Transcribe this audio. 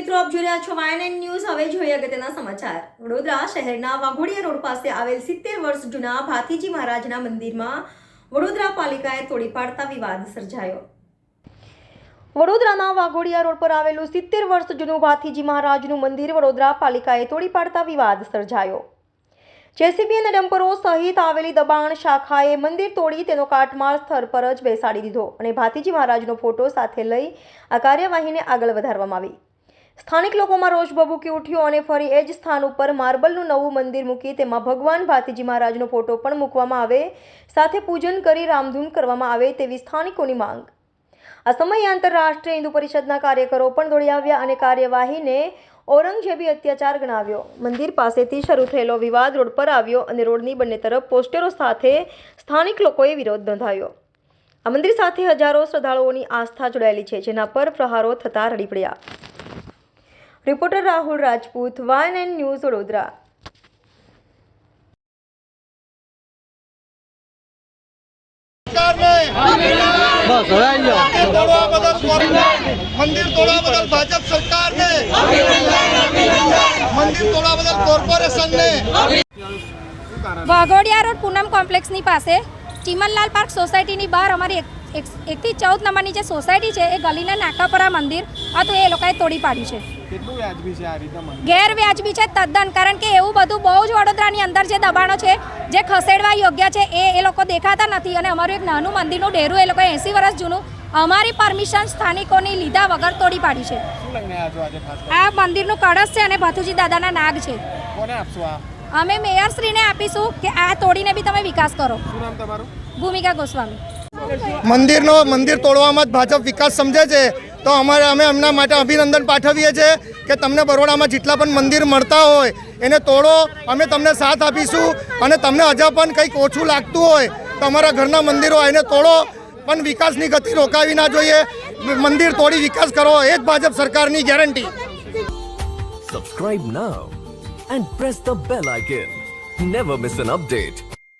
મિત્રો, આપ જોઈ રહ્યા છો વાયન ન્યૂઝ હવે જોઈએ અગત્યના સમાચાર. વડોદરા શહેરના વાઘોડિયા રોડ પાસે આવેલ સિત્તેર વર્ષ જૂના ભાથીજી મહારાજના મંદિરમાં વડોદરા પાલિકાએ તોડી પાડતા વિવાદ સર્જાયો. વડોદરાના વાઘોડિયા રોડ પર આવેલું સિત્તેર વર્ષ જૂનું ભાથીજી મહારાજનું મંદિર વડોદરા પાલિકાએ તોડી પાડતા વિવાદ સર્જાયો. જેસીબી અને ડમ્પરો સહિત આવેલી દબાણ શાખાએ મંદિર તોડી તેનો કાટમાળ સ્થળ પર જ બેસાડી દીધો અને ભાતીજી મહારાજનો ફોટો સાથે લઈ આ કાર્યવાહીને આગળ વધારવામાં આવી. સ્થાનિક લોકોમાં રોષ ભભૂકી ઉઠ્યો અને ફરી એ જ સ્થાન ઉપર માર્બલનું નવું મંદિર મૂકી તેમાં ભગવાન ભાતીજી મહારાજનો ફોટો પણ મૂકવામાં આવે, સાથે પૂજન કરી રામધૂન કરવામાં આવે તેવી સ્થાનિકોની માંગ. આ સમયે આંતરરાષ્ટ્રીય હિન્દુ પરિષદના કાર્યકરો પણ દોડી આવ્યા અને કાર્યવાહીને ઔરંગઝેબી અત્યાચાર ગણાવ્યો. મંદિર પાસેથી શરૂ થયેલો વિવાદ રોડ પર આવ્યો અને રોડની બંને તરફ પોસ્ટરો સાથે સ્થાનિક લોકોએ વિરોધ નોંધાવ્યો આ મંદિર સાથે હજારો શ્રદ્ધાળુઓની આસ્થા જોડાયેલી છે, જેના પર પ્રહારો થતા રડી પડ્યા. રિપોર્ટર રાહુલ રાજપૂત વાન એન્ડ ન્યૂઝ વડોદરા મંદિર તોડવા બદલ ભાજપ સરકારને. મંદિર તોડવા બદલ કોર્પોરેશનને. વાઘોડિયા રોડ પૂનમ કોમ્પ્લેક્સની પાસે ચીમનલાલ પાર્ક સોસાયટીની બહાર અમારી એકથી ચૌદ નંબરની જે સોસાયટી છે એ ગલીના નાકાપરા મંદિર હતું એ લોકોએ તોડી પાડ્યું છે. કેટલું વ્યાજબી છે આ રીતે ગેરવ્યાજબી છે તદ્દન કારણ કે એવું બધું બહુ જ વડોદરાની અંદર જે દબાણો છે જે ખસેડવા યોગ્ય છે એ એ લોકો દેખાતા નથી. અને અમારું એક નાનું મંદિરનું ડેરું એ લોકોએ એંસી વર્ષ જૂનું અમારી પરમિશન સ્થાનિકોની લીધા વગર તોડી પાડી છે? આ મંદિરનું કળશ છે અને ભાથુજી દાદાના નાગ છે. અમે મેયરશ્રીને આપીશું કે આ તોડીને બી તમે વિકાસ કરો. ભૂમિકા ગોસ્વામી. મંદિરનો મંદિર તોડવામાં જ ભાજપ વિકાસ સમજે છે. તો અમારે અમે એમના માટે અભિનંદન પાઠવીએ છીએ કે તમને બરોડામાં જેટલા પણ મંદિર મળતા હોય, એને તોડો. અમે તમને સાથ આપીશું અને તમને હજા પણ કંઈક ઓછું લાગતું હોય તો અમારા ઘરના મંદિરો એને તોડો. પણ વિકાસની ગતિ રોકાવી ના જોઈએ. મંદિર તોડી વિકાસ કરો, એ જ ભાજપ સરકારની ગેરંટી. Subscribe now and press the bell icon never miss an update.